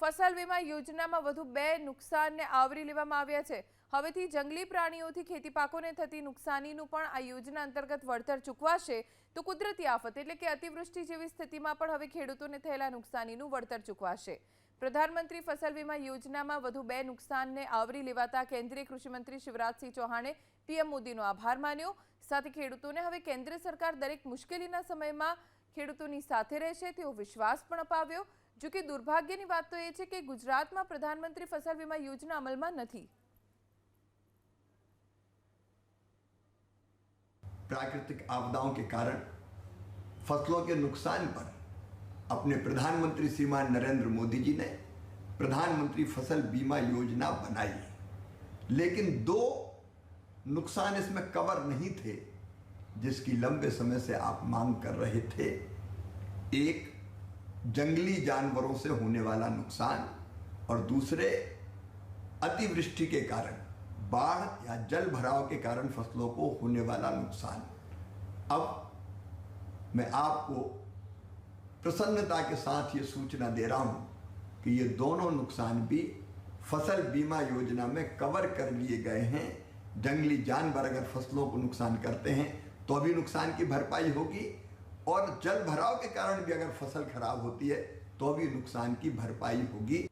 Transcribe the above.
ફસલ વીમા યોજનામાં વધુ બે નુકસાનને આવરી લેવામાં આવ્યા છે. હવેથી જંગલી પ્રાણીઓથી ખેતી પાકોને થતી નુકસાનીનું પણ આ યોજના અંતર્ગત વળતર ચૂકવાશે તો કુદરતી આફત એટલે કે અતિવૃષ્ટિ જેવી સ્થિતિમાં પણ હવે ખેડૂતોને થયેલા નુકસાનીનું વળતર ચૂકવાશે. પ્રધાનમંત્રી ફસલ વીમા યોજનામાં વધુ બે નુકસાનને આવરી લેવાતા કેન્દ્રીય કૃષિમંત્રી શિવરાજસિંહ ચૌહાણે પીએમ મોદીનો આભાર માન્યો. સાથે ખેડૂતોને હવે કેન્દ્ર સરકાર દરેક મુશ્કેલીના સમયમાં ખેડૂતોની સાથે રહેશે તેવો વિશ્વાસ પણ અપાવ્યો. જો કે દુર્ભાગ્યની વાત તો એ છે કે ગુજરાતમાં પ્રધાનમંત્રી ફસલ વીમા યોજના અમલમાં નથી प्राकृतिक आपदाओं के कारण फसलों के नुकसान पर अपने प्रधानमंत्री श्रीमान नरेंद्र मोदी जी ने प्रधानमंत्री फसल बीमा योजना बनाई लेकिन दो नुकसान इसमें कवर नहीं थे जिसकी लंबे समय से आप मांग कर रहे थे एक जंगली जानवरों से होने वाला नुकसान और दूसरे अतिवृष्टि के कारण, बाढ़ या जल भराव के कारण फ़सलों को होने वाला नुकसान। अब मैं आपको प्रसन्नता के साथ ये सूचना दे रहा हूँ कि ये दोनों नुकसान भी फ़सल बीमा योजना में कवर कर लिए गए हैं। जंगली जानवर अगर फ़सलों को नुकसान करते हैं तो भी नुकसान की भरपाई होगी। और जल भराव के कारण भी अगर फ़सल खराब होती है तो भी नुकसान की भरपाई होगी।